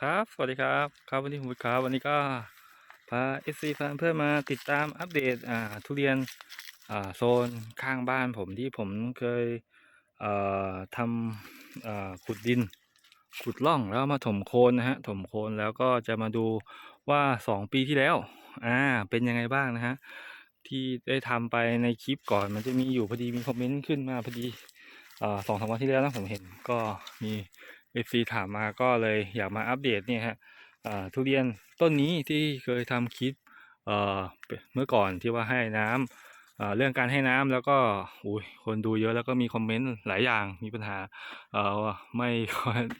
ครับ สวัสดีครับ ครับวันนี้ผมครับวันนี้ก็พาเอซีแฟนเพื่อนมาติดตามอัปเดตอ่าทุเรียนอ่าโซนข้างบ้านผมที่ผมเคยเอ่อทำอ่าขุดดิน ขุดร่องแล้วมาถมโคนนะฮะถมโคนแล้วก็จะมาดูว่าสองปีที่แล้วอ่าเป็นยังไงบ้างนะฮะที่ได้ทำไปในคลิปก่อนมันจะมีอยู่พอดีมีคอมเมนต์ขึ้นมาพอดีอ่าสองสามวันที่แล้วนะผมเห็นก็มี เอฟซีถามมาก็เลยอยากมาอัปเดตเนี่ยฮะทุเรียนต้นนี้ที่เคยทำคลิปเมื่อก่อนที่ว่าให้น้ำอ่าเรื่องการให้น้ำแล้วก็อุ้ยคนดูเยอะแล้วก็มีคอมเมนต์หลายอย่างมีปัญหาเออไม่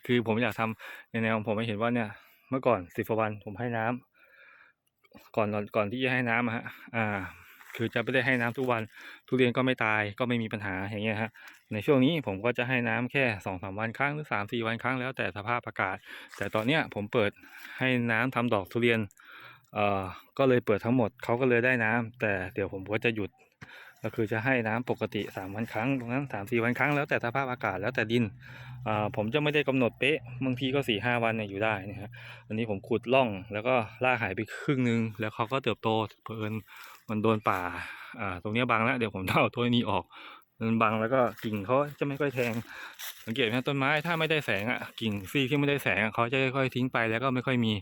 คือผมอยากทำในแนวผมให้เห็นว่าเนี่ยเมื่อก่อนสิบวันผมให้น้ำก่อนก่อนที่จะให้น้ำฮะอ่า คือจะไม่ได้ให้น้ำทุกวัน ทุเรียนก็ไม่ตายก็ไม่มีปัญหาอย่างเงี้ยฮะในช่วงนี้ผมก็จะให้น้ำแค่สองสามวันครั้งหรือสามสี่วันครั้งแล้วแต่สภาพอากาศ แต่ตอนเนี้ยผมเปิดให้น้ำทำดอกทุเรียนเอ่อก็เลยเปิดทั้งหมดเขาก็เลยได้น้ำแต่เดี๋ยวผมก็จะหยุดก็คือจะให้น้ำปกติสามวันครั้งตรงนั้นสามสี่วันครั้งแล้วแต่สภาพอากาศแล้วแต่ดินอ่าผมจะไม่ได้กำหนดเป๊ะบางทีก็สี่ห้าวันเนี่ยอยู่ได้นะฮะอันนี้ผมขุดร่องแล้วก็ลากหายไปครึ่งนึง แล้วเขาก็เติบโตเพลิน มันโดนป่า อ่า ตรงนี้บังแล้วเดี๋ยวผมเอาตัวนี้ออก มันบังแล้วก็กิ่งเขาจะไม่ค่อยแทง สังเกตไหมต้นไม้ถ้าไม่ได้แสงอะกิ่งซีที่ไม่ได้แสงอะเขาจะค่อยๆทิ้งไปแล้วก็ไม่ค่อยมี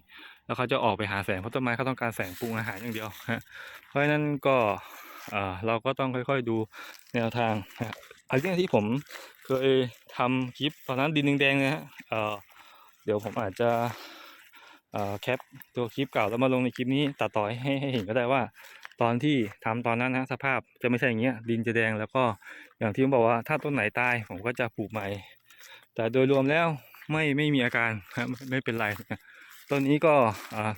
แล้วเขาจะออกไปหาแสงเพราะต้นไม้เขาต้องการแสงปรุงอาหารอย่างเดียวฮะ เพราะฉะนั้นก็เอ่อเราก็ต้องค่อยๆดูแนวทางฮะอันเรื่ที่ผมเคยทำคลิปตอนนั้นดินแดงๆเลยฮะเออเดี๋ยวผมอาจจะเออแคปตัวคลิปเก่าแล้วมาลงในคลิปนี้ตัดต่อให้ให้เห็นก็ได้ว่า ตอนที่ทำตอนนั้นนะสภาพจะไม่ใช่อย่างเงี้ยดินจะแดงแล้วก็อย่างที่ผมบอกว่าถ้าต้นไหนตายผมก็จะปลูกใหม่ แต่โดยรวมแล้วไม่ไม่มีอาการครับไม่เป็นไรต้นนี้ก็อ่า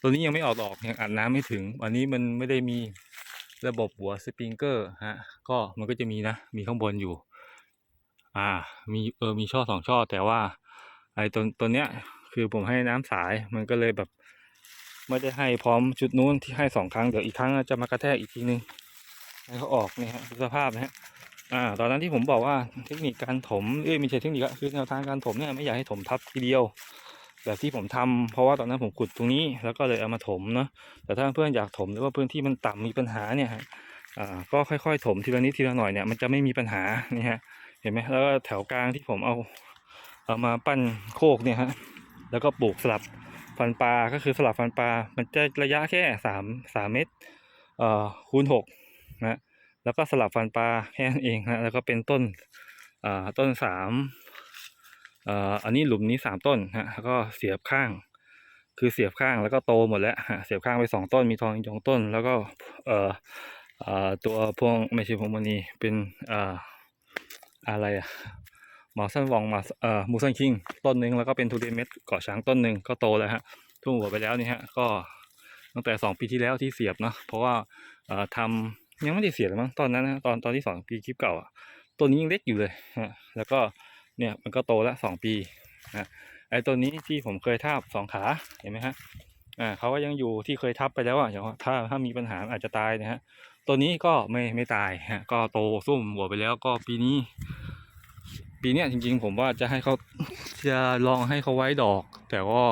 ตัวนี้ยังไม่ออกดอกยังอัดน้ำไม่ถึง อันนี้มันไม่ได้มีระบบหัวสปริงเกอร์ฮะก็มันก็จะมีนะมีข้างบนอยู่ อ่า มีเออมีช่อสองช่อ แต่ว่า ไอ้ตัวตัวเนี้ยคือผมให้น้ำสายมันก็เลยแบบ ไม่ได้ให้พร้อมจุดนู้นที่ให้สองครั้งเดี๋ยวอีกครั้งจะมากระแทกอีกทีนึงให้เขาออกเนี่ยฮะสภาพนะฮะอ่าตอนนั้นที่ผมบอกว่าเทคนิคการถมเอ้ยไม่ใช่เทคนิคคือแนวทางการถมเนี่ยไม่อยากให้ถมทับทีเดียว แบบที่ผมทำเพราะว่าตอนนั้นผมขุดตรงนี้แล้วก็เลยเอามาถมเนาะแต่ถ้าเพื่อนอยากถมหรือว่าพื้นที่มันต่ำมีปัญหาเนี่ยฮะอ่าก็ค่อยๆ ถมทีละนิดทีละหน่อยเนี่ยมันจะไม่มีปัญหานี่ฮะเห็นไหมแล้วก็แถวกลางที่ผมเอาเอามาปั้นโคกเนี่ยฮะแล้วก็ปลูกสลับ ฟันปลาก็คือสลับฟันปลา มันจะระยะแค่สามสามเมตรเอ่อคูณหกนะแล้วก็สลับฟันปลาแค่นั้นเองนะแล้วก็เป็นต้นเอ่าต้นสามเอ่ออันนี้หลุมนี้สามต้นฮะแล้วก็เสียบข้าง คือเสียบข้างแล้วก็โตหมดแล้วฮะเสียบข้างไปสองต้นมีทองอีกสองต้น แล้วก็เอ่อเอ่อตัวพวงไม่ใช่พวงมณีเป็นเอ่าอะไรอะ มอสันวองมาเอ่อมูสันคิงต้นหนึ่งแล้วก็เป็นทุเรียนเม็ดเกาะช้างต้นหนึ่งก็โตแล้วฮะทุ่งหัวไปแล้วนี่ฮะก็ตั้งแต่สองปีที่แล้วที่เสียบเนาะเพราะว่าเอ่อทำยังไม่ได้เสียบเลยมั้งตอนนั้นนะตอนตอนที่สองปีคลิปเก่าอะต้นนี้ยังเล็กอยู่เลยฮะแล้วก็เนี่ยมันก็โตแล้วสองปีนะไอ้ต้นนี้ที่ผมเคยทาบสองขาเห็นไหมฮะอ่าเขาก็ยังอยู่ที่เคยทับไปแล้วอะเดี๋ยวถ้าถ้ามีปัญหาอาจจะตายนะฮะตัวนี้ก็ไม่ไม่ตายฮะก็โตซุ่มหัวไปแล้วก็ปีนี้ ปีเนี้ยจริงๆ ผมว่าจะให้เขาจะลองให้เขาไว้ดอก แต่ก็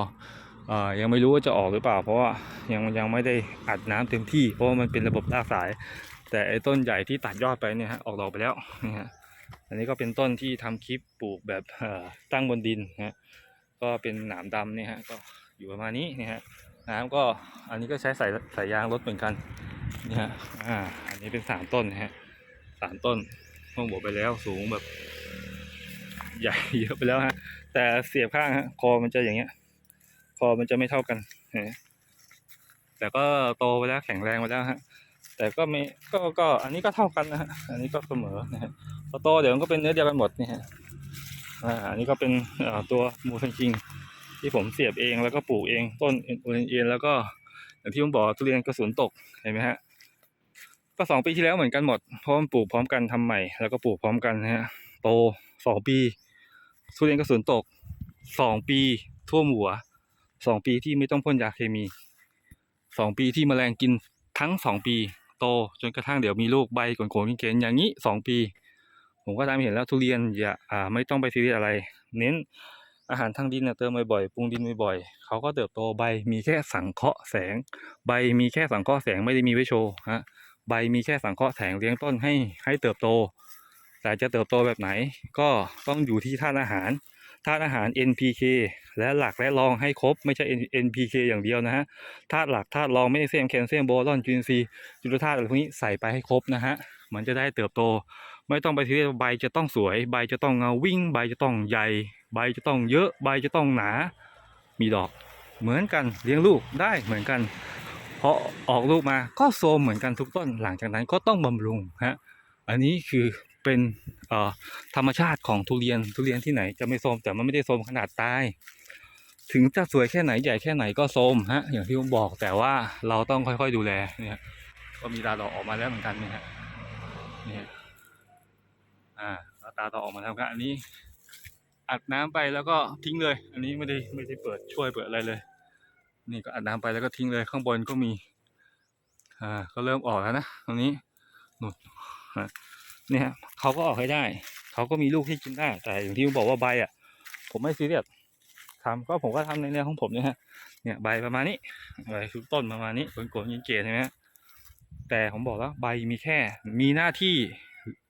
ยังไม่รู้ว่าจะออกหรือเปล่า เพราะว่ายังยังไม่ได้อัดน้ำเต็มที่ เพราะว่ามันเป็นระบบรากสาย แต่ไอ้ต้นใหญ่ที่ตัดยอดไปเนี่ยฮะออกดอกไปแล้วนี่ฮะอันนี้ก็เป็นต้นที่ทำคลิปปลูกแบบตั้งบนดินนะฮะก็เป็นหนามดำเนี่ยฮะก็อยู่ประมาณนี้นี่ฮะน้ำก็อันนี้ก็ใช้สายสายยางรถเหมือนกันนี่ฮะอ่าอันนี้เป็นสามต้นนะฮะสามต้นต้องบวกไปแล้วสูงแบบ ใหญ่เยอะไปแล้วฮะ แต่เสียบข้างฮะ คอมันจะอย่างเงี้ย คอมันจะไม่เท่ากันแต่ก็โตไปแล้วแข็งแรงไปแล้วฮะ แต่ก็ไม่ก็ก็อันนี้ก็เท่ากันนะฮะ อันนี้ก็เสมอนะฮะพอโตเดี๋ยวมันก็เป็นเนื้อเดียวกันหมดนี่ฮะอ่าอันนี้ก็เป็นตัวมูซันคิงที่ผมเสียบเองแล้วก็ปลูกเองต้นเอ็นแล้วก็อย่างที่ผมบอกทุเรียนกระสุนตกเห็นไหมฮะก็สองปีที่แล้วเหมือนกันหมดเพราะมันปลูกพร้อมกันทำใหม่แล้วก็ปลูกพร้อมกันนะฮะโตสองปี ทุเรียนกระสุนตกสองปีท่วมหัวสองปีที่ไม่ต้องพ่นยาเคมีสองปีที่แมลงกินทั้งสองปีโตจนกระทั่งเดี๋ยวมีลูกใบโกนๆเกณฑ์ๆอย่างนี้สองปี ผมก็ทำให้เห็นแล้วทุเรียนอย่าอ่าไม่ต้องไปซีเรียสอะไร เน้นอาหารทางดินเนี่ยเติมบ่อยๆปรุงดินบ่อยๆเขาก็เติบโตใบมีแค่สังเคราะห์แสง ใบมีแค่สังเคราะห์แสงไม่ได้มีไว้โชว์ฮะใบมีแค่สังเคราะห์แสงเลี้ยงต้นให้ให้เติบโต แต่จะเติบโตแบบไหนก็ต้องอยู่ที่ธาตุอาหารธาตุอาหาร NPK และหลักและรองให้ครบไม่ใช่ NPK อย่างเดียวนะฮะธาตุหลักธาตุรองไม่ได้เซียมแคลเซียมโบรอนจุลินทรีย์จุลธาตุอะไรพวกนี้ใส่ไปให้ครบนะฮะมันจะได้เติบโต ไม่ต้องไปทีเรียกว่ใบจะต้องสวย ใบจะต้องเงาวิ่ง ใบจะต้องใหญ่ ใบจะต้องเยอะใบจะต้องหนา มีดอก เหมือนกันเลี้ยงลูกได้เหมือนกันพอออกลูกมาก็โซมเหมือนกันทุกต้นหลังจากนั้นก็ต้องบำรุงฮะอันนี้คือ เป็นธรรมชาติของทุเรียนทุเรียนที่ไหนจะไม่โซมแต่มันไม่ได้โซมขนาดตาย ถึงจะสวยแค่ไหนใหญ่แค่ไหนก็โซมฮะอย่างที่ผมบอกแต่ว่าเราต้องค่อยๆดูแลเนี่ยก็มีดาดอกออกมาแล้วเหมือนกันเนี่ยฮะเนี่ยอ่าตาต่อออกมาทำกันอันนี้อัดน้ำไปแล้วก็ทิ้งเลย อันนี้ไม่ได้ไม่ได้เปิดช่วยเปิดอะไรเลย นี่ก็อัดน้ำไปแล้วก็ทิ้งเลยข้างบนก็มี อ่า ก็เริ่มออกแล้วนะตรงนี้นู่นฮะ เนี่ยเขาก็ออกให้ได้ เขาก็มีลูกที่กินได้ แต่อย่างที่ผมบอกว่าใบอะ ผมไม่ซีเรียสทำก็ผมก็ทำในแนวของผมเนี่ยฮะ เนี่ยใบประมาณนี้ ใบคือต้นประมาณนี้โกนๆยิงเกศใช่ไหมฮะ แต่ผมบอกแล้วใบมีแค่ มีหน้าที่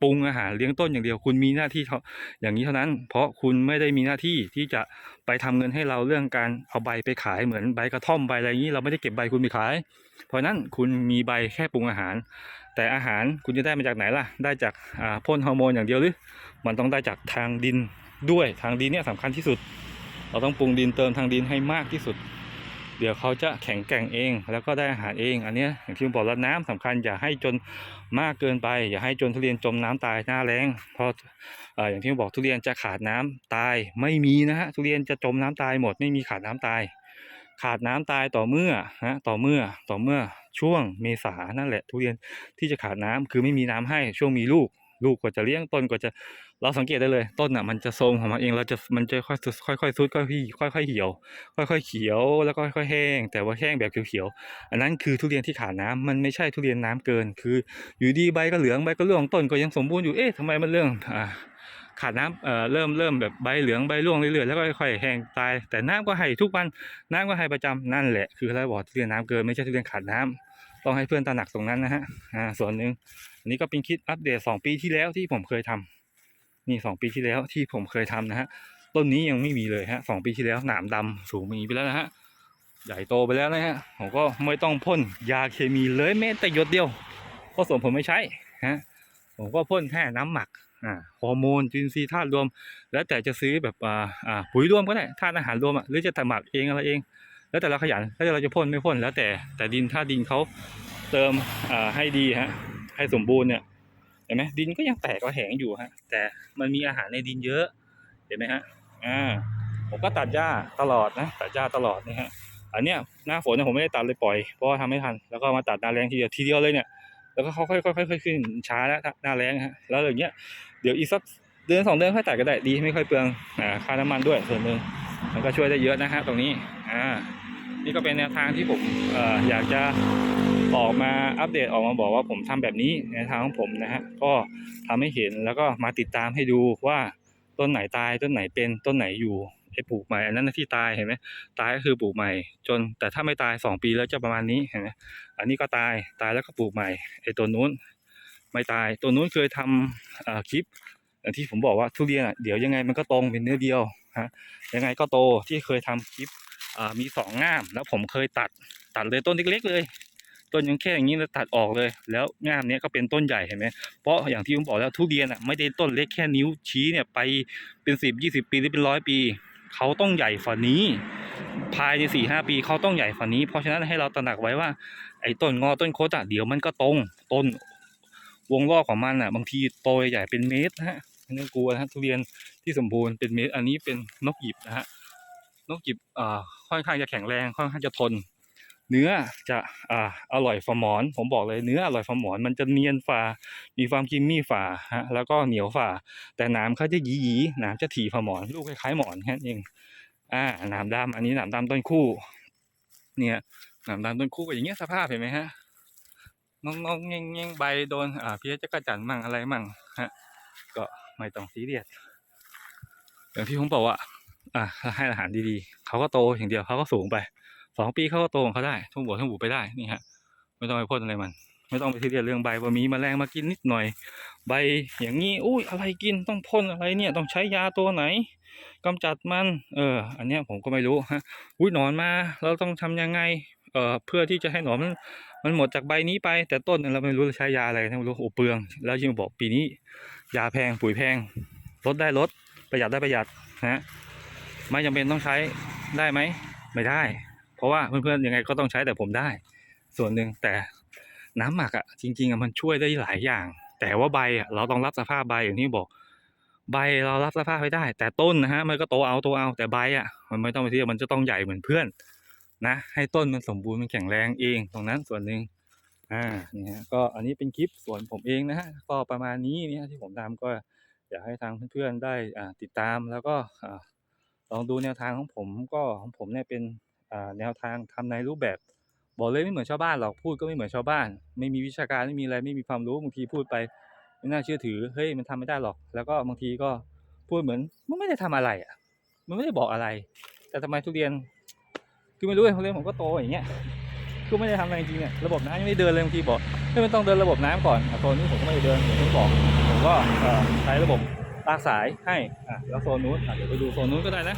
ปรุงอาหารเลี้ยงต้นอย่างเดียว คุณมีหน้าที่เท่าอย่างนี้เท่านั้น เพราะคุณไม่ได้มีหน้าที่ที่จะไปทำเงินให้เราเรื่องการเอาใบไปขายเหมือนใบกระท่อมใบอะไรอย่างนี้ เราไม่ได้เก็บใบคุณไปขาย เพราะนั้นคุณมีใบแค่ปรุงอาหาร แต่อาหารคุณจะได้มาจากไหนล่ะ ได้จากพ่นฮอร์โมนอย่างเดียวหรือ มันต้องได้จากทางดินด้วยทางดินเนี่ยสำคัญที่สุด เราต้องปรุงดินเติมทางดินให้มากที่สุด เดี๋ยวเขาจะแข็งแกร่งเอง แล้วก็ได้อาหารเอง อันนี้อย่างที่ผมบอกแล้วน้ำสำคัญอย่าให้จนมากเกินไป อย่าให้จนทุเรียนจมน้ำตายหน้าแรงเพราะอย่างที่ผมบอกทุเรียนจะขาดน้ำตายไม่มีนะฮะทุเรียนจะจมน้ำตายหมดไม่มีขาดน้ำตาย ขาดน้ำตายต่อเมื่อฮะต่อเมื่อต่อเมื่อ ช่วงเมษานั่นแหละ ทุเรียนที่จะขาดน้ำคือไม่มีน้ำให้ช่วงมีลูก ลูกกว่าจะเลี้ยงต้นกว่าจะเราสังเกตได้เลย ต้นอะมันจะทรงของมันเองเราจะมันจะค่อยๆค่อยๆซุดค่อยๆค่อยๆเหี่ยว ค่อยๆเขียวแล้วก็ค่อยๆแห้ง แต่ว่าแห้งแบบเขียวๆอันนั้นคือทุเรียนที่ขาดน้ำมันไม่ใช่ทุเรียนน้ำเกิน คืออยู่ดีใบก็เหลืองใบก็เร่วงต้นก็ยังสมบูรณ์อยู่เอ๊ะทำไมมันเรื่องอ่า ขาดน้ำเอ่อเริ่มเริ่มแบบใบเหลืองใบร่วงเรื่อยๆแล้วก็ค่อยๆแห้งตาย แต่น้ำก็ให้ทุกวันน้ำก็ให้ประจำนั่นแหละ คือเราบอกทุเรียนน้ำเกินไม่ใช่ทุเรียนขาดน้ำต้องให้เพื่อนตระหนักตรงนั้นนะฮะอ่าส่วนหนึ่งอันนี้ก็เป็นคลิปอัปเดตสองปีที่แล้วที่ผมเคยทำนี่สองปีที่แล้วที่ผมเคยทำนะฮะต้นนี้ยังไม่มีเลยฮะสองปีที่แล้วหนามดำสูงอย่างนี้ไปแล้วนะฮะใหญ่โตไปแล้วนะฮะผมก็ไม่ต้องพ่นยาเคมีเลยแม้แต่หยดเดียวเพราะส่วนผมไม่ใช้ฮะผมก็พ่นแค่น้ำหมัก อ่าฮอร์โมนจินทรีธาตุรวม แล้วแต่จะซื้อแบบอ่าอ่าปุ๋ยรวมก็ได้ธาตุอาหารรวมอะหรือจะทำหมักเองอะไรเอง แล้วแต่เราขยันถ้าเราจะพ่นไม่พ่นแล้วแต่แต่ดินถ้าดินเขาเติมอ่าให้ดีฮะให้สมบูรณ์เนี่ยเห็นไหมดินก็ยังแตกก็แหงอยู่ฮะแต่มันมีอาหารในดินเยอะเห็นไหมฮะอ่าผมก็ตัดหญ้าตลอดนะตัดหญ้าตลอดนะฮะอันเนี้ยหน้าฝนเนี่ยผมไม่ได้ตัดเลยปล่อยเพราะว่าทำไม่ทันแล้วก็มาตัดหน้าแรงทีเดียวทีเดียวเลยเนี่ย แล้วก็ค่อยๆค่อยๆค่อยๆขึ้นช้าแล้วหน้าแรงฮะแล้วอย่างเงี้ยเดี๋ยวอีกสักเดือนสองเดือนค่อยตัดก็ได้ดีไม่ค่อยเปลืองอ่าค่าน้ำมันด้วยส่วนหนึ่งมันก็ช่วยได้เยอะนะฮะตรงนี้อ่านี่ก็เป็นแนวทางที่ผมเอ่ออยากจะออกมาอัปเดตออกมาบอกว่าผมทำแบบนี้ในทางของผมนะฮะก็ทำให้เห็นแล้วก็มาติดตามให้ดูว่าต้นไหนตายต้นไหนเป็นต้นไหนอยู่ ไอ้ปลูกใหม่ อันนั้นที่ตายเห็นไหมตายก็คือปลูกใหม่ จนแต่ถ้าไม่ตายสองปีแล้วจะประมาณนี้เห็นไหมอันนี้ก็ตายตายแล้วก็ปลูกใหม่ไอ้ตัวนู้นไม่ตายตัวนู้นเคยทำคลิปอย่างที่ผมบอกว่าทุเรียนอะเดี๋ยวยังไงมันก็ตรงเป็นเนื้อเดียวฮะยังไงก็โตที่เคยทำคลิปมีสองง่าม แล้วผมเคยตัดตัดเลยต้นเล็กๆเลยต้นยังแค่อย่างนี้แล้วตัดออกเลย แล้วง่ามเนี้ยก็เป็นต้นใหญ่เห็นไหมเพราะอย่างที่ผมบอกแล้วทุเรียนอะไม่ได้ต้นเล็กแค่นิ้วชี้เนี่ยไปเป็นสิบยี่สิบปีหรือเป็นร้อยปี เขาต้องใหญ่ฝันนี้ ภายในสี่ห้าปีเขาต้องใหญ่ฝันนี้ เพราะฉะนั้นให้เราตระหนักไว้ว่า ไอ้ต้นงอต้นโคตอะเดี๋ยวมันก็ตรงต้นวงรอบของมันอะ บางทีโตใหญ่เป็นเมตรนะฮะไม่ต้องกลัวนะฮะทุเรียนที่สมบูรณ์เป็นเมตรอันนี้เป็นนกหยิบนะฮะนกหยิบอ่าค่อนข้างจะแข็งแรงค่อนข้างจะทน เนื้อจะอ่าอร่อยฝ่าหมอน ผมบอกเลยเนื้ออร่อยฝ่าหมอน มันจะเนียนฝ่ามีความกิมมี่ฝ่าฮะแล้วก็เหนียวฝ่า แต่นามเขาจะหยีหยีๆนามจะถี่ฝ่าหมอน ลูกคล้ายๆหมอนแค่นั้นเองอ่าหนามดำอันนี้หนามดำต้นคู่ เนี่ยหนามดำต้นคู่ก็อย่างเงี้ยสภาพเห็นไหมฮะงงงองๆแงงแงงใบโดนอ่าเพี้ยจักระจันมั่งอะไรมั่งฮะก็ไม่ต้องซีเรียสอย่างที่ผมบอกว่าอะให้อาหารดีๆเขาก็โตอย่างเดียวเขาก็สูงไป สองปีเขาก็โตของเขาได้ทุ่งบัวทุ่งบูไปได้นี่ฮะไม่ต้องไปพ่นอะไรมัน ไม่ต้องไปซีเรียเรื่องใบว่ามีแมลงมากินนิดหน่อย ใบอย่างนี้อุ้ยอะไรกินต้องพ่นอะไรเนี่ยต้องใช้ยาตัวไหนกำจัดมัน เออ อันเนี้ยผมก็ไม่รู้ฮะอุ้ยหนอนมาเราต้องทำยังไงเอ่อเพื่อที่จะให้หนอนมันมันหมดจากใบนี้ไป แต่ต้นเราไม่รู้จะใช้ยาอะไรไม่รู้โอเปลือง แล้วยิ่งบอกปีนี้ ยาแพงปุ๋ยแพงลดได้ลดประหยัดได้ประหยัดนะฮะไม่จำเป็นต้องใช้ได้ไหม ไม่ได้ เพราะว่าเพื่อนๆยังไงก็ต้องใช้แต่ผมได้ ส่วนหนึ่งแต่น้ำหมักอะจริงๆอะมันช่วยได้หลายอย่าง แต่ว่าใบอะเราต้องรับสภาพใบอย่างที่บอก ใบเรารับสภาพไม่ได้ แต่ต้นนะฮะมันก็โตเอาโตเอาแต่ใบอะมันไม่ต้องไปเทียบมันจะต้องใหญ่เหมือนเพื่อนนะให้ต้นมันสมบูรณ์มันแข็งแรงเองตรงนั้นส่วนหนึ่งอ่านี่ฮะก็อันนี้เป็นคลิปส่วนผมเองนะฮะก็ประมาณนี้เนี่ยที่ผมทำก็อยากให้ทางเพื่อนๆได้อ่าติดตามแล้วก็อ่าลองดูแนวทางของผมก็ของผมเนี่ยเป็น แนวทางทำในรูปแบบ บอกเลยไม่เหมือนชาวบ้านหรอกพูดก็ไม่เหมือนชาวบ้าน ไม่มีวิชาการไม่มีอะไรไม่มีความรู้บางทีพูดไปไม่น่าเชื่อถือเฮ้ยมันทำไม่ได้หรอก แล้วก็บางทีก็พูดเหมือนมันไม่ได้ทำอะไรอะ มันไม่ได้บอกอะไร แต่ทำไมทุเรียนคือไม่รู้เลยทุเรียนผมก็โตอย่างเงี้ยคือไม่ได้ทำอะไรจริงๆเนี่ยระบบน้ำยังไม่เดินเลยบางทีบอกเฮ้มันต้องเดินระบบน้ำก่อนโซนนี้ผมก็ไม่ได้เดินอย่างที่บอกผมก็ใช้ระบบลากสายให้อะแล้วโซนนู้นเดี๋ยวไปดูโซนนู้นก็ได้นะ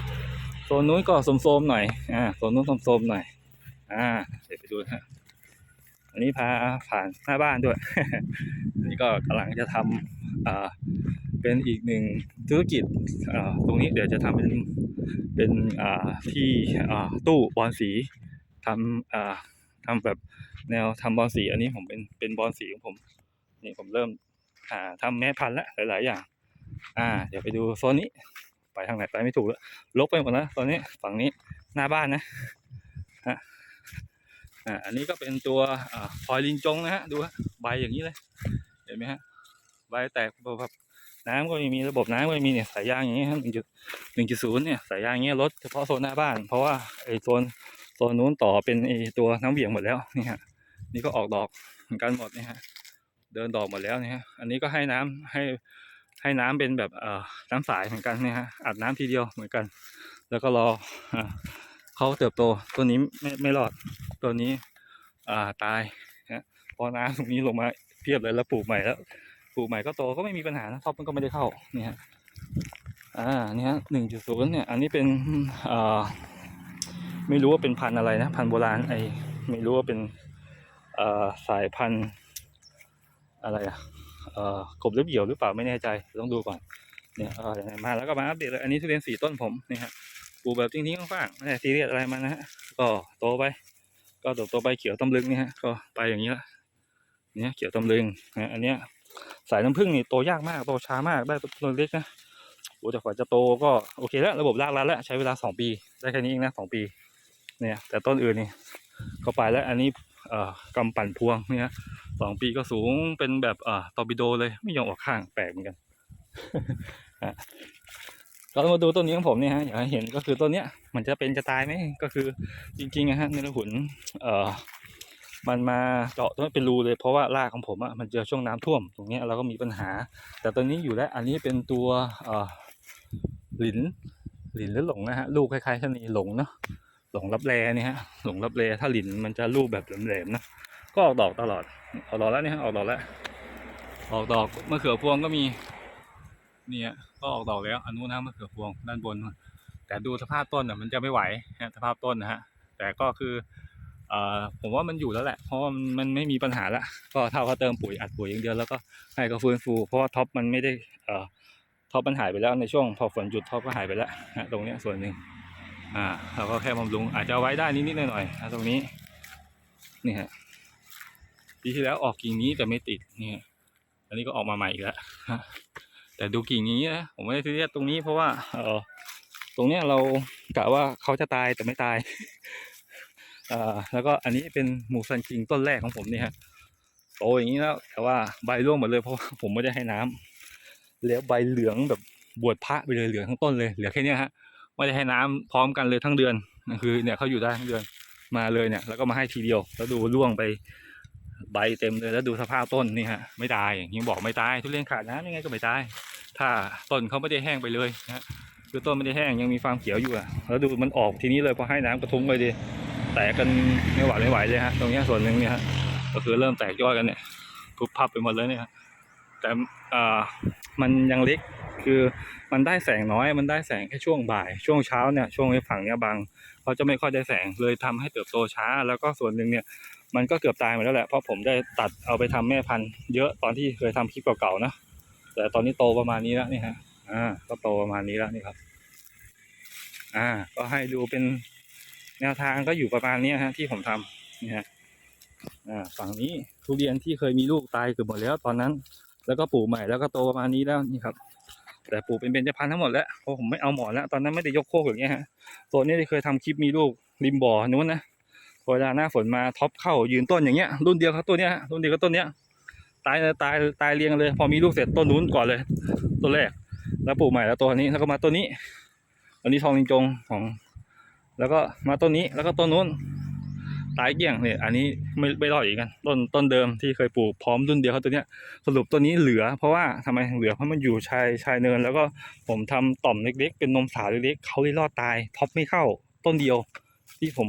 โซนนู้นก็โสมๆหน่อย อ่า โซนนู้นโสมๆหน่อย อ่า เดี๋ยวไปดูฮะ อันนี้พาผ่านหน้าบ้านด้วย อันนี้ก็กำลังจะทำอ่า เป็นอีกหนึ่งธุรกิจ อ่า ตรงนี้เดี๋ยวจะทำเป็น เป็น อ่า ที่ อ่า ตู้บอลสีทำอ่าทำแบบแนวทำบอลสี อันนี้ผมเป็น เป็นบอลสีของผม นี่ผมเริ่มหาทำแม่พันธุ์ล้วหลายๆอย่าง อ่า เดี๋ยวไปดูโซนนี้ ไปทางไหนไปไม่ถูกแล้วลกไปหมดแล้วตอนนี้ฝั่งนี้หน้าบ้านนะอ่าอันนี้ก็เป็นตัวอ่าพลอยลิงจงนะฮะดูฮะใบอย่างนี้เลยเห็นไหมฮะใบแตกแบบน้ำก็ไม่มีระบบน้ำก็ไม่มีเนี่ยสายยางอย่างเงี้ฮะหนึ่งจุดหนึ่งจุดศูนย์เนี่ยสายยางอย่างเงี้ยลดเฉพาะโซนหน้าบ้าน เพราะว่าไอ้โซนโซนนู้นต่อเป็นไอ้ตัวน้ำเบี่ยงหมดแล้วนี่ฮะนี่ก็ออกดอกเหมือนกันหมดเนี่ยฮะเดินดอกหมดแล้วเนี่ยฮะอันนี้ก็ให้น้ำให้ ให้น้ำเป็นแบบเอ่อน้ำสายเหมือนกันเนี่ยฮะอัดน้ำทีเดียวเหมือนกัน แล้วก็รออเขาเติบโตตัวนี้ไม่ไม่รอดตัวนี้อ่าตายนะพอน้ำตรงนี้ลงมาเพียบเลยแล้วปลูกใหม่แล้วปลูกใหม่ก็โตก็ไม่มีปัญหานะท็อปมันก็ไม่ได้เข้านี่ฮะอ่านี่ฮะหนึ่งจุดศูนย์เนี่ยอันนี้เป็นอ่าไม่รู้ว่าเป็นพันธุ์อะไรนะพันธุ์โบราณไอไม่รู้ว่าเป็นอ่าสายพันธุ์อะไรอะเอ่อ กบเล็บเหี่ยวหรือเปล่าไม่แน่ใจต้องดูก่อนเนี่ยมาแล้วก็มาอัปเดตเลยอันนี้ทุเรียนสีต้นผมนี่ฮะปลูกแบบทิ้งๆฟ้างๆไม่ได้ซีเรียสอะไรมันนะฮะก็โตไป ก็ตัวตัวใบเขียวตำลึงนี่ฮะก็ไปอย่างนี้ละเนี่ยเขียวตำลึงนะอันเนี้ยสายน้ำผึ้งนี่โตยากมากโตช้ามากได้ตัวเล็กนะโอ้แต่กว่าจะโตก็โอเคแล้วระบบรากรัดแล้วใช้เวลาสองปี ได้แค่นี้เองนะสองปี เนี่ย แต่ต้นอื่นนี่ก็ไปแล้วอันนี้ กำปั่นพวงเนี่ยสองปีก็สูงเป็นแบบอ่อตอร์ปิโดเลยไม่ยอมออกข้างแปลกเหมือนกันเรามาดูต้นนี้ของผมเนี่ยฮะอยากเห็นก็คือต้นเนี้ยมันจะเป็นจะตายไหมก็คือจริงๆนะฮะในระหุนเอ่อมันมาเจาะตรงนี้เป็นรูเลยเพราะว่ารากของผมอะมันเจอช่วงน้ำท่วมตรงเนี้ยเราก็มีปัญหา แต่ตอนนี้อยู่แล้วอันนี้เป็นตัวเอ่อหลินหลินหรือหลงนะฮะลูกคล้ายๆชนีหลงเนาะ หลงรับแรเนี่ยฮะหลงรับแรถ้าหลินมันจะลูกแบบแหลมๆนะก็ออกดอกตลอดออกดอกแล้วเนี่ยฮะออกดอกแล้วออกดอกมะเขือพวงก็มีเนี่ยก็ออกดอกแล้วอันนู้นนะมะเขือพวงด้านบน แต่ดูสภาพต้นอะมันจะไม่ไหวนะสภาพต้นนะฮะแต่ก็คือเอ่อผมว่ามันอยู่แล้วแหละ เพราะมันไม่มีปัญหาละก็เท่าเขาเติมปุ๋ยอัดปุ๋ยอย่างเดียวแล้วก็ให้เขาฟื้นฟูเพราะว่าท็อปมันไม่ได้เอ่อท็อปมันหายไปแล้วในช่วงพอฝนหยุดท็อปก็หายไปแล้วนะตรงเนี้ยส่วนหนึ่ง อ่าเราก็แค่บำรุงอาจจะไว้ได้นิดๆหน่อยๆนะตรงนี้นี่ฮะปีที่แล้วออกกิ่งนี้แต่ไม่ติดนี่ฮะอันนี้ก็ออกมาใหม่อีกแล้วแต่ดูกิ่งนี้นะผมไม่ได้ซีเรียสตรงนี้เพราะว่าเออตรงเนี้ยเรากะว่าเขาจะตายแต่ไม่ตายอ่าแล้วก็อันนี้เป็นหมูซันคิงต้นแรกของผมเนี่ยฮะโตอย่างนี้แล้วแต่ว่าใบร่วงหมดเลยเพราะว่าผมไม่ได้ให้น้ำแล้วใบเหลืองแบบบวชพระไปเลยเหลืองทั้งต้นเลยเหลือแค่นี้ฮะ ไม่ได้ให้น้ำพร้อมกันเลยทั้งเดือนคือเนี่ยเขาอยู่ได้ทั้งเดือนมาเลยเนี่ย แล้วก็มาให้ทีเดียว แล้วดูร่วงไปใบเต็มเลยแล้วดูสภาพต้นนี่ฮะไม่ตายอย่างที่บอกไม่ตายทุเรียนขาดน้ำยังไงก็ไม่ตายถ้าต้นเขาไม่ได้แห้งไปเลยนะฮะคือต้นไม่ได้แห้งยังมีความเขียวอยู่อะแล้วดูมันออกทีนี้เลยพอให้น้ำกระทุ้งไปดิแตกกันไม่ไหวไม่ไหวเลยฮะตรงนี้ส่วนหนึ่งเนี่ยฮะก็คือเริ่มแตกยอดกันเนี่ยพุบพับไปหมดเลยเนี่ยฮะแต่อ่ามันยังเล็ก คือมันได้แสงน้อย มันได้แสงแค่ช่วงบ่าย ช่วงเช้าเนี่ยช่วงในฝั่งเนี้ยบางเขาจะไม่ค่อยได้แสงเลยทำให้เติบโตช้า แล้วก็ส่วนหนึ่งเนี่ยมันก็เกือบตายมดแล้วแหละเพราะผมได้ตัดเอาไปทำแม่พันธุ์เยอะตอนที่เคยทำคลิปเก่าๆนะแต่ตอนนี้โตประมาณนี้แล้วนี่ฮะอ่าก็โตประมาณนี้แล้วนี่ครับ อ่า ก็ให้ดูเป็นแนวทางก็อยู่ประมาณนี้ฮะที่ผมทำนี่ฮะอ่าฝั่งนี้ทุเรียนที่เคยมีลูกตายเกือบหมดแล้วตอนนั้น แล้วก็ปลูกใหม่แล้วก็โตประมาณนี้แล้วนี่ครับ แต่ปลูกเป็นเบญจพรรณทั้งหมดแล้วเพราะผมไม่เอาหมอนแล้วตอนนั้นไม่ได้ยกโคกอย่างเงี้ยฮะตัวนี้ที่เคยทำคลิปมีลูกริมบ่อนู้นนะเวลาหน้าฝนมาท็อปเข้ายืนต้นอย่างเงี้ยรุ่นเดียวครับตัวเนี้ยรุ่นเดียวกับต้นเนี้ยตายตายตายเรียงเลย พอมีลูกเสร็จต้นนู้นก่อนเลยต้นแรก แล้วปลูกใหม่แล้วตัวนี้แล้วก็มาต้นนี้อันนี้ทองจิงจงของ แล้วก็มาต้นนี้แล้วก็ต้นนู้น ตายเกลี้ยงเนี่ยอันนี้ไม่ไม่รอดอีกกัน ต้นต้นเดิมที่เคยปลูกพร้อมรุ่นเดียวครับตัวเนี้ยสรุปต้นนี้เหลือ เพราะว่าทำไมเหลือเพราะมันอยู่ชายชายเนิน แล้วก็ผมทำต่อมเล็กๆ เป็นนมสาวเล็กๆเขาเลยรอดตายท็อปไม่เข้าต้นเดียว ที่ผม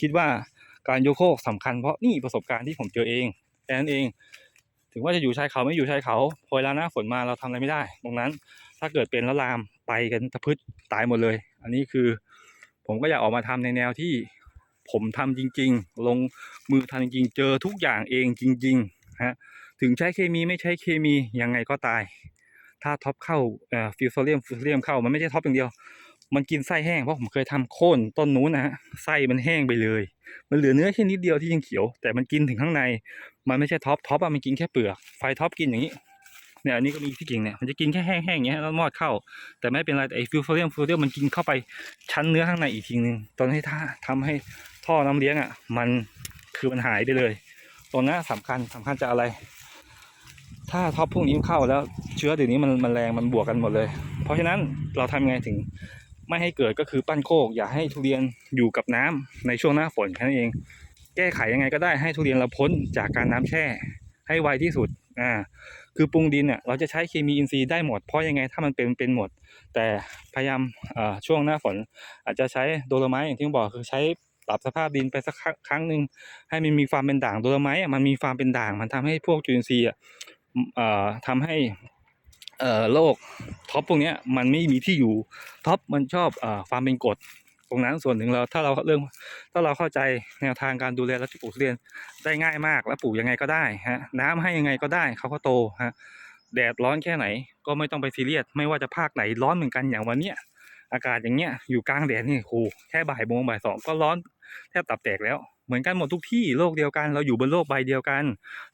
คิดว่าการโยกโคกสำคัญเพราะนี่ประสบการณ์ที่ผมเจอเองแค่นั้นเอง ถึงว่าจะอยู่ชายเขาไม่อยู่ชายเขาพอเวลาหน้าฝนมาเราทำอะไรไม่ได้ ตรงนั้น ถ้าเกิดเป็นแล้วลามไปกันตะพืชตายหมดเลย อันนี้คือ ผมก็อยากออกมาทำในแนวที่ ผมทำจริง ๆ ลงมือทำจริง ๆ เจอทุกอย่างเองจริงๆฮะถึงใช้เคมีไม่ใช้เคมียังไงก็ตาย ถ้าท็อปเข้าฟิวโซเลียมฟิวโซเลียมเข้ามันไม่ใช่ท็อปอย่างเดียว มันกินไส้แห้งเพราะผมเคยทำโค่นต้นนู้นนะฮะไส้มันแห้งไปเลย มันเหลือเนื้อแค่นิดเดียวที่ยังเขียว แต่มันกินถึงข้างใน มันไม่ใช่ท็อปท็อปอะมันกินแค่เปลือกไฟท็อปกินอย่างนี้เนี่ยอันนี้ก็มีที่กิ่งเนี่ยมันจะกินแค่แห้งๆอย่างเงี้ยแล้วมอดเข้า แต่ไม่เป็นไรแต่ไอ้ฟิวโซเลียมฟิวโซเลียมมันกินเข้าไปชั้นเนื้อข้างในอีกทีนึงตอนให้ท่าทำให้ ท่อน้ำเลี้ยงอะ มันคือมันหายไปเลย ตรงนั้นสำคัญสำคัญจะอะไร ถ้าท็อปพวกนี้เข้าแล้วเชื้อเดี๋ยวนี้มันมันแรงมันบวกกันหมดเลย เพราะฉะนั้นเราทำยังไงถึงไม่ให้เกิดก็คือปั้นโคกอย่าให้ทุเรียนอยู่กับน้ำในช่วงหน้าฝนแค่นั้นเอง แก้ไขยังไงก็ได้ให้ทุเรียนเราพ้นจากการน้ำแช่ ให้ไวที่สุดอ่าคือปรุงดินเนี่ยเราจะใช้เคมีอินทรีย์ได้หมดเพราะยังไงถ้ามันเป็นเป็นหมด แต่พยายามอ่อช่วงหน้าฝน อาจจะใช้โดโลไมต์อย่างที่ผมบอกคือใช้ ปรับสภาพดินไปสักครั้งหนึ่งให้มันมีความเป็นด่างโดโลไมต์อะมันมีความเป็นด่าง มันทำให้พวกจุลินทรีย์ทำให้โรคท็อปพวกนี้มันไม่มีที่อยู่ท็อปมันชอบความเป็นกรดตรงนั้นส่วนหนึ่งเราถ้าเราเรื่องถ้าเราเข้าใจแนวทางการดูแลและปลูกทุเรียนได้ง่ายมาก และปลูกยังไงก็ได้ฮะน้ำให้ยังไงก็ได้เขาก็โตฮะแดดร้อนแค่ไหนก็ไม่ต้องไปซีเรียสไม่ว่าจะภาคไหนร้อนเหมือนกันอย่างวันเนี้ย อากาศอย่างเงี้ยอยู่กลางแดดนี่โหแค่บ่ายโมงบ่ายสองก็ร้อนแทบตับแตกแล้วเหมือนกันหมดทุกที่โลกเดียวกัน เราอยู่บนโลกใบเดียวกัน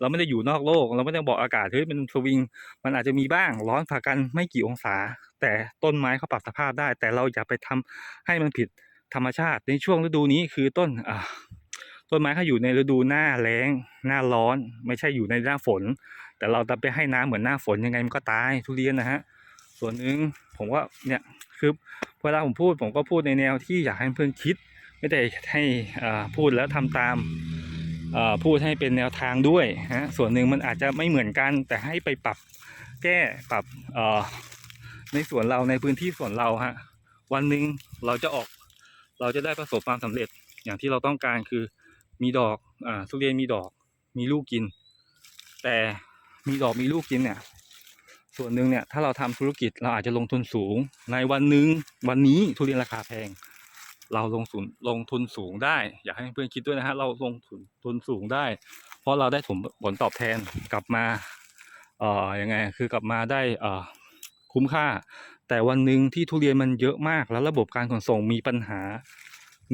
เราไม่ได้อยู่นอกโลก เราไม่ได้บอกอากาศเฮ้ยเป็นสวิง มันอาจจะมีบ้างร้อนผ่ากันไม่กี่องศา แต่ต้นไม้เขาปรับสภาพได้ แต่เราอย่าไปทำให้มันผิดธรรมชาติในช่วงฤดูนี้คือต้นอ่าต้นไม้เขาอยู่ในฤดูหน้าแล้งหน้าร้อน ไม่ใช่อยู่ในหน้าฝน แต่เราจะไปให้น้ำเหมือนหน้าฝนยังไงมันก็ตายทุเรียนนะฮะ ส่วนหนึ่งผมก็เนี่ยคือเวลาผมพูดผมก็พูดในแนวที่อยากให้เพื่อนคิด ไม่ได้ให้พูดแล้วทำตามพูดให้เป็นแนวทางด้วยฮะส่วนหนึ่งมันอาจจะไม่เหมือนกัน แต่ให้ไปปรับแก้ปรับในส่วนเราในพื้นที่ส่วนเราฮะวันหนึ่งเราจะออกเราจะได้ประสบความสำเร็จอย่างที่เราต้องการคือมีดอกอทุเรียนมีดอกมีลูกกิน แต่มีดอกมีลูกกินเนี่ย ส่วนหนึ่งเนี่ยถ้าเราทำธุรกิจเราอาจจะลงทุนสูง ในวันหนึ่งวันนี้ทุเรียนราคาแพง เราลงทุนลงทุนสูงได้ อยากให้เพื่อนคิดด้วยนะฮะเราลงทุนทุนสูงได้ เพราะเราได้ผลผลตอบแทนกลับมาเอ่อยังไงคือกลับมาได้เอ่อคุ้มค่า แต่วันหนึ่งที่ทุเรียนมันเยอะมาก แล้วระบบการขนส่งมีปัญหา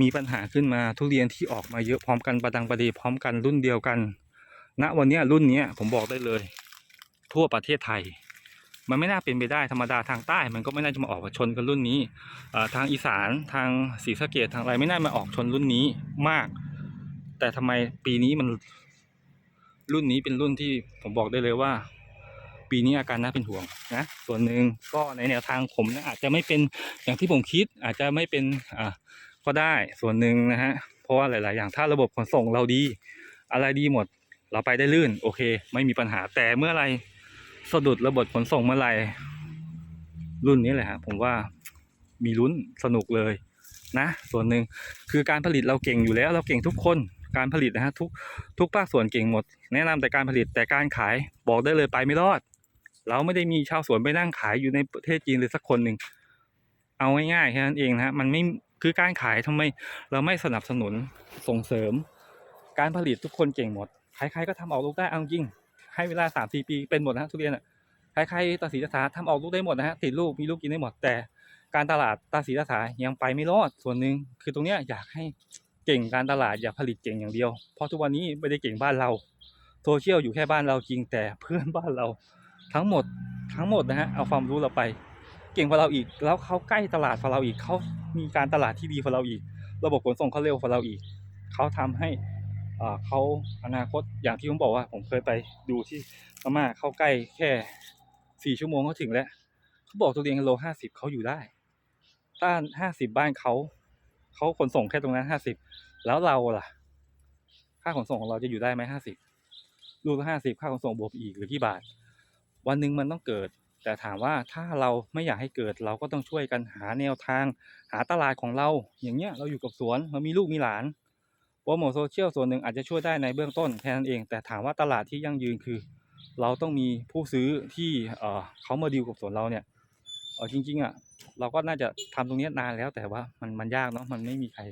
มีปัญหาขึ้นมาทุเรียนที่ออกมาเยอะพร้อมกันประดังประดีพร้อมกันรุ่นเดียวกัน ณวันนี้รุ่นนี้ผมบอกได้เลย ทั่วประเทศไทย มันไม่น่าเป็นไปได้ธรรมดาทางใต้ มันก็ไม่น่าจะมาออกชนกันรุ่นนี้ทางอีสานทางศรีสะเกดทางอะไรไม่น่ามาออกชนรุ่นนี้มาก แต่ทำไมปีนี้มันรุ่นนี้เป็นรุ่นที่ผมบอกได้เลยว่า ปีนี้อาการน่าเป็นห่วงนะส่วนหนึ่งก็ในแนวทางผมนะอาจจะไม่เป็นอย่างที่ผมคิด อาจจะไม่เป็นอ่าก็ได้ส่วนหนึ่งนะฮะเพราะว่าหลาย ๆ อย่างถ้าระบบขนส่งเราดี อะไรดีหมด เราไปได้ลื่นโอเค ไม่มีปัญหาแต่เมื่อไหร สะดุดระบบขนส่งเมื่อไหรรุ่นนี้แหละฮะผมว่ามีลุ้นสนุกเลยนะ ส่วนหนึ่งคือการผลิตเราเก่งอยู่แล้วเราเก่งทุกคนการผลิตนะฮะทุกทุกภาคส่วนเก่งหมด แนะนำแต่การผลิตแต่การขายบอกได้เลยไปไม่รอด เราไม่ได้มีชาวสวนไปนั่งขายอยู่ในประเทศจีนเลยสักคนหนึ่งเอาง่ายๆแค่นั้นเองนะฮะมันไม่คือการขายทำไมเราไม่สนับสนุนส่งเสริม การผลิตทุกคนเก่งหมดใครๆก็ทำออกลูกได้เอาจริง ให้เวลาสามสี่ปีเป็นหมดนะฮะทุเรียนอะใครๆตาสีตาสาทำออกลูกได้หมดนะฮะติดลูกมีลูกกินได้หมด แต่การตลาดตาสีตาสายังไปไม่รอดส่วนหนึ่งคือตรงเนี้ยอยากให้เก่งการตลาดอย่าผลิตเก่งอย่างเดียว เพราะทุกวันนี้ไม่ได้เก่งบ้านเราโซเชียลอยู่แค่บ้านเราจริงแต่เพื่อนบ้านเรา ทั้งหมดทั้งหมดนะฮะเอาความรู้เราไป เก่งกว่าเราอีก แล้วเขาใกล้ตลาดกว่าเราอีกเขามีการตลาดที่ดีกว่าเราอีก ระบบขนส่งเขาเร็วกว่าเราอีกเขาทำให้ เขาอนาคตอย่างที่ผมบอกว่า ผมเคยไปดูที่พม่าเข้าใกล้แค่สี่ชั่วโมงเขาถึงแล้วเขาบอกตัวเองโลห้าสิบเขาอยู่ได้ต้านห้าสิบบ้านเขาเขาขนส่งแค่ตรงนั้นห้าสิบแล้วเราล่ะ ค่าขนส่งของเราจะอยู่ได้ไหมห้าสิบลูกละห้าสิบค่าขนส่งบวกอีกหรือกี่บาท วันหนึ่งมันต้องเกิด แต่ถามว่าถ้าเราไม่อยากให้เกิดเราก็ต้องช่วยกันหาแนวทาง หาตลาดของเรา อย่างเงี้ยเราอยู่กับสวนเรามีลูกมีหลาน รโมทโซเชียลส่วนหนึ่งอาจจะช่วยได้ในเบื้องต้นแค่นั้นเอง แต่ถามว่าตลาดที่ยั่งยืนคือ เราต้องมีผู้ซื้อที่เออเขามาดีลกับสวนเราเนี่ยเออจริงๆอะเราก็น่าจะทำตรงนี้นานแล้วแต่ว่ามันมันยากเนาะมันไม่มีใคร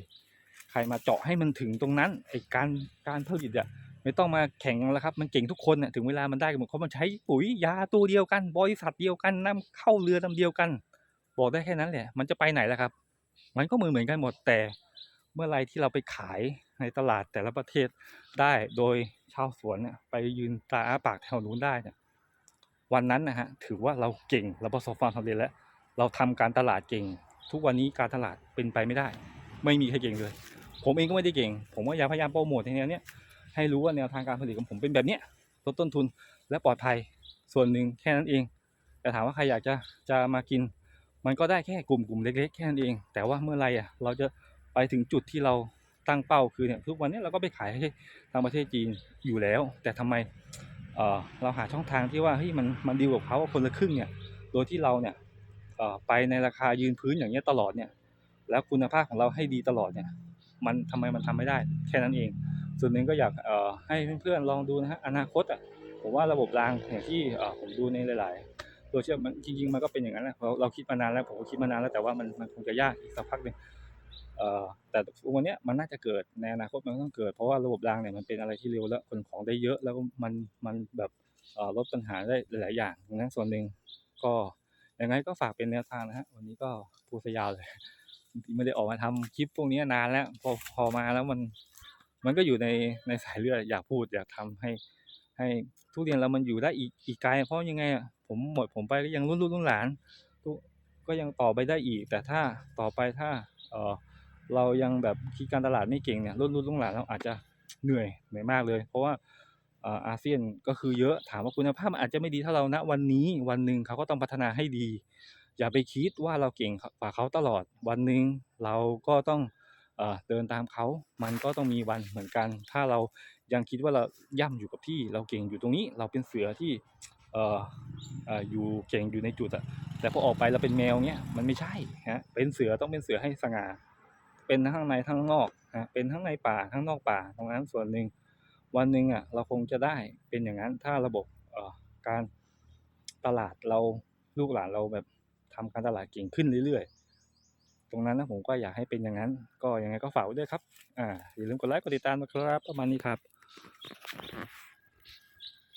ใครมาเจาะให้มันถึงตรงนั้นไอ้การการผลิตอะไม่ต้องมาแข่งแล้วครับมันเก่งทุกคนน่ะถึงเวลามันได้กันหมดเขามันใช้ปุ๋ยยาตัวเดียวกัน บริษัทเดียวกันนำเข้าเรือลำเดียวกัน บอกได้แค่นั้นแหละมันจะไปไหนล่ะครับ มันก็เหมือนเหมือนกันหมดแต่ เมื่อไรที่เราไปขายในตลาดแต่ละประเทศได้โดยชาวสวนเนี่ยไปยืนตาอ้าปากแถวนู้นได้เนี่ยวันนั้นนะฮะถือว่าเราเก่งเราประสบความสำเร็จแล้ว เราทำการตลาดเก่ง ทุกวันนี้การตลาดเป็นไปไม่ได้ ไม่มีใครเก่งเลย ผมเองก็ไม่ได้เก่ง ผมก็อยากพยายามโปรโมทในแนวเนี้ยให้รู้ว่าแนวทางการผลิตของผมเป็นแบบเนี้ยลดต้นทุนและปลอดภัยส่วนหนึ่งแค่นั้นเอง แต่ถามว่าใครอยากจะจะมากิน มันก็ได้แค่กลุ่มกลุ่มเล็กๆแค่นั้นเอง แต่ว่าเมื่อไรอะเราจะ ไปถึงจุดที่เราตั้งเป้าคือเนี่ยทุกวันนี้เราก็ไปขายให้ทางประเทศจีนอยู่แล้ว แต่ทำไมเเราหาช่องทางที่ว่าเฮ้ยมันมันดีลกับเขาคนละครึ่งเนี่ยโดยที่เราเนี่ยไปในราคายืนพื้นอย่างเงี้ยตลอดเนี่ยแล้วคุณภาพของเราให้ดีตลอดเนี่ยมันทำไมมันทำไม่ได้แค่นั้นเอง ส่วนหนึ่งก็อยากให้เพื่อนๆลองดูนะฮะอนาคตอะผมว่าระบบรางอย่างที่ผมดูในหลายๆโซเชียลมันจริงๆมันก็เป็นอย่างนั้นแหละเราเราคิดมานานแล้วผมก็คิดมานานแล้วแต่ว่ามันมันคงจะยากอีกสักพักหนึ่ง เอ่อแต่วันเนี้ยมันน่าจะเกิดในอนาคตมันต้องเกิดเพราะว่าระบบรางเนี่ยมันเป็นอะไรที่เร็วและขนของได้เยอะแล้วก็มันมันแบบลดปัญหาได้หลายอย่างนั้นส่วนหนึ่งก็ยังไงก็ฝากเป็นแนวทางนะฮะวันนี้ก็พูดยาวเลยไม่ได้ออกมาทำคลิปพวกนี้นานแล้วพอพอมาแล้วมันมันก็อยู่ในในสายเลือดอยากพูดอยากทำให้ ให้ทุเรียนเรามันอยู่ได้อีกอีกไกลเพราะยังไงอะผมหมดผมไปก็ยังรุ่นรุ่นรุ่นหลานก็ยังต่อไปได้อีก แต่ถ้าต่อไปถ้าเออ เรายังแบบคิดการตลาดไม่เก่งเนี่ยรุ่นรุ่นรุ่นหลานเราอาจจะเหนื่อยเหนื่อยมากเลย เพราะว่าอาเซียนก็คือเยอะถามว่าคุณภาพมันอาจจะไม่ดีเท่าเราณวันนี้วันหนึ่งเขาก็ต้องพัฒนาให้ดี อย่าไปคิดว่าเราเก่งกว่าเขาตลอดวันหนึ่งเราก็ต้องเดินตามเขา มันก็ต้องมีวันเหมือนกัน ถ้าเรายังคิดว่าเราย่ำอยู่กับที่ เราเก่งอยู่ตรงนี้ เราเป็นเสือที่เอออยู่เก่งอยู่ในจุดอะแต่พอออกไปเราเป็นแมวเงี้ยมันไม่ใช่ฮะเป็นเสือต้องเป็นเสือให้สง่า เป็นทั้งในทั้งนอกฮะเป็นทั้งในป่าทั้งนอกป่าตรงนั้นส่วนหนึ่งวันหนึ่งอะเราคงจะได้เป็นอย่างนั้นถ้าระบบเอ่อการตลาดเราลูกหลานเราแบบทำการตลาดเก่งขึ้นเรื่อยๆ ตรงนั้นนะผมก็อยากให้เป็นอย่างนั้น ก็ยังไงก็ฝากไว้ด้วยครับ อ่าอย่าลืมกดไลค์กดติดตามนะครับประมาณนี้ครับ